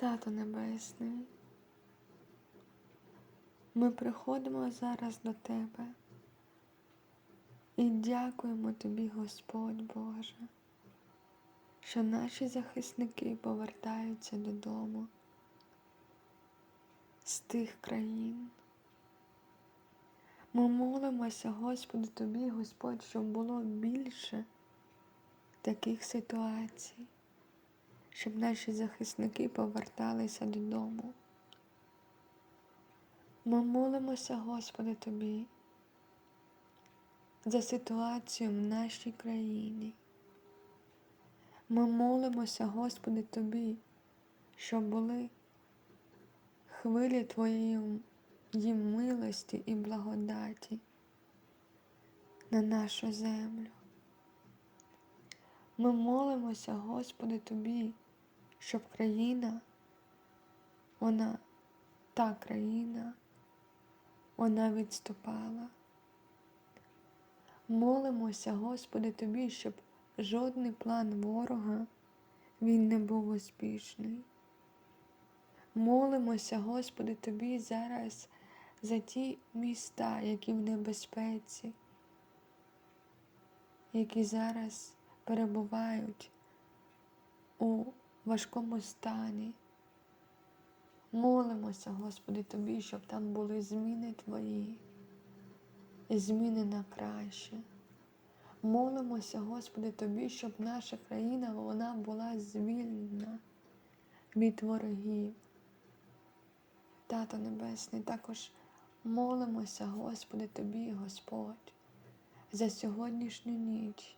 Тато Небесний, ми приходимо зараз до Тебе і дякуємо Тобі, Господь Боже, що наші захисники повертаються додому з тих країн. Ми молимося, Господи, Тобі, Господь, щоб було більше таких ситуацій, щоб наші захисники поверталися додому. Ми молимося, Господи, Тобі, за ситуацію в нашій країні. Ми молимося, Господи, Тобі, щоб були хвилі Твоєї милості і благодаті на нашу землю. Ми молимося, Господи, Тобі, щоб країна, вона, та країна, вона відступала. Молимося, Господи, Тобі, щоб жодний план ворога він не був успішний. Молимося, Господи, Тобі зараз за ті міста, які в небезпеці, які зараз перебувають у важкому стані. Молимося, Господи, Тобі, щоб там були зміни Твої, зміни на краще. Молимося, Господи, Тобі, щоб наша країна вона була звільнена від ворогів. Тато Небесний, також молимося, Господи, Тобі, Господь, за сьогоднішню ніч.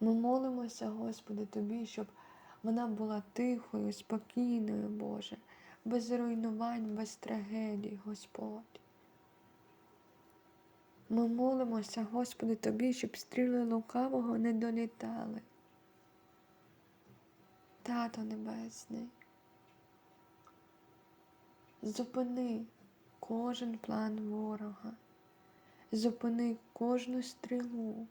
Ми молимося, Господи, Тобі, щоб вона була тихою, спокійною, Боже, без руйнувань, без трагедій, Господь. Ми молимося, Господи, Тобі, щоб стріли лукавого не долітали. Тато Небесний, зупини кожен план ворога, зупини кожну стрілу,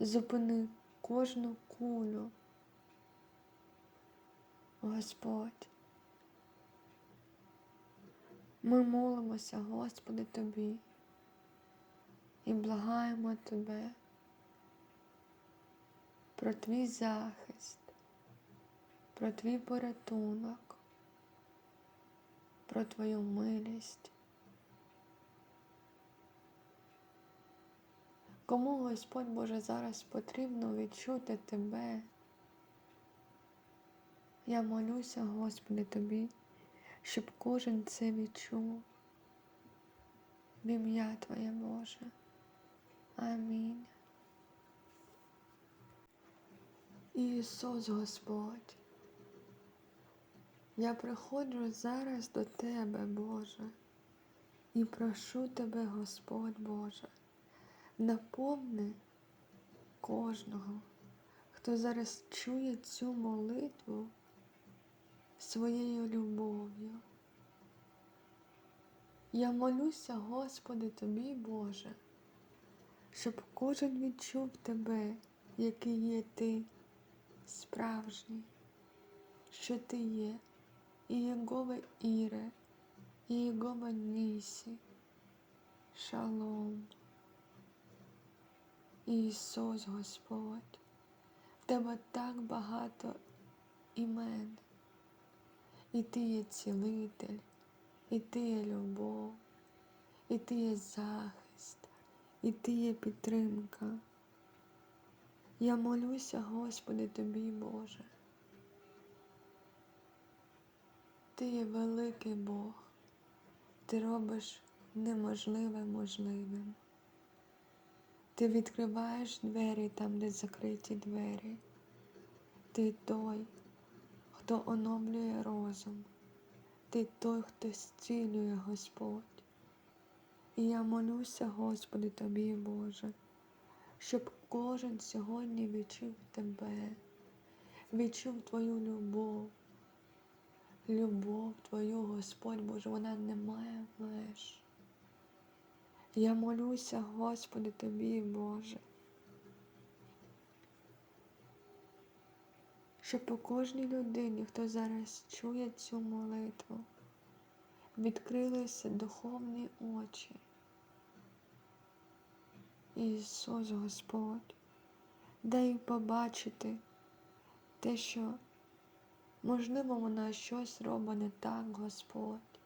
зупини кожну кулю. Господь. Ми молимося, Господи, Тобі і благаємо Тебе про Твій захист, про Твій порятунок, про Твою милість. Кому Господь Боже зараз потрібно відчути Тебе? Я молюся, Господи, Тобі, щоб кожен це відчув. В ім'я Твоє Боже. Амінь. Ісус Господь, я приходжу зараз до Тебе, Боже, і прошу Тебе, Господь Боже, наповни кожного, хто зараз чує цю молитву своєю любов'ю. Я молюся, Господи, Тобі, Боже, щоб кожен відчув Тебе, який є Ти справжній, що Ти є, і Єгове Іре, і Єгове Нісі, Шалом. Ісус Господь, в Тебе так багато імен. І ти є цілитель, і ти є любов, і ти є захист, і ти є підтримка. Я молюся, Господи, Тобі, Боже. Ти є великий Бог, ти робиш неможливе можливим. Ти відкриваєш двері там, де закриті двері. Ти той хто оновлює розум, ти той, хто зцілює Господь. І я молюся, Господи, Тобі, Боже, щоб кожен сьогодні відчув Тебе, відчув Твою любов. Любов Твою, Господь Боже, вона не має меж. Я молюся, Господи, Тобі, Боже, щоб у кожній людині, хто зараз чує цю молитву, відкрилися духовні очі. Ісус Господь, дай побачити те, що, можливо, вона щось робить не так, Господь.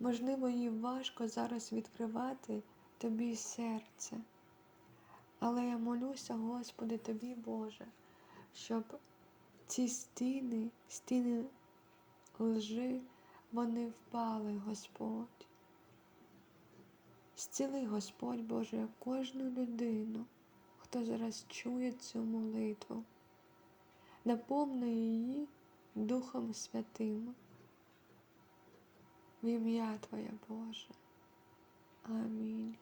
Можливо, їй важко зараз відкривати тобі серце. Але я молюся, Господи, тобі, Боже, щоб ці стіни, стіни лжи, вони впали, Господь. Зціли, Господь Боже, кожну людину, хто зараз чує цю молитву. Наповни її Духом Святим. В ім'я Твоє Боже. Амінь.